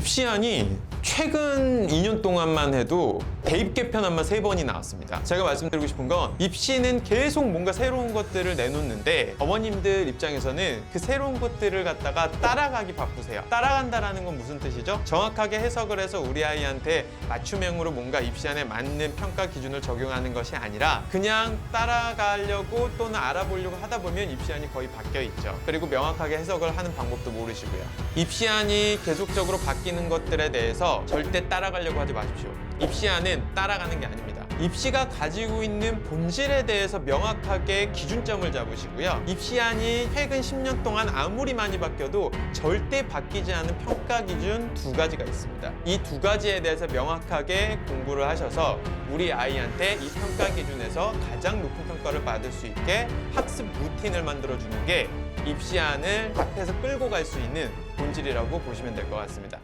입시안이 최근 2년 동안만 해도 대입 개편안만 세 번이 나왔습니다. 제가 말씀드리고 싶은 건 입시는 계속 뭔가 새로운 것들을 내놓는데 어머님들 입장에서는 그 새로운 것들을 갖다가 따라가기 바쁘세요. 따라간다라는 건 무슨 뜻이죠? 정확하게 해석을 해서 우리 아이한테 맞춤형으로 뭔가 입시안에 맞는 평가 기준을 적용하는 것이 아니라 그냥 따라가려고 또는 알아보려고 하다 보면 입시안이 거의 바뀌어 있죠. 그리고 명확하게 해석을 하는 방법도 모르시고요. 입시안이 계속적으로 바뀌는 것들에 대해서 절대 따라가려고 하지 마십시오. 입시안은 따라가는 게 아닙니다. 입시가 가지고 있는 본질에 대해서 명확하게 기준점을 잡으시고요. 입시안이 최근 10년 동안 아무리 많이 바뀌어도 절대 바뀌지 않은 평가 기준 두 가지가 있습니다. 이 두 가지에 대해서 명확하게 공부를 하셔서 우리 아이한테 이 평가 기준에서 가장 높은 평가를 받을 수 있게 학습 루틴을 만들어주는 게 입시안을 앞에서 끌고 갈 수 있는 본질이라고 보시면 될 것 같습니다.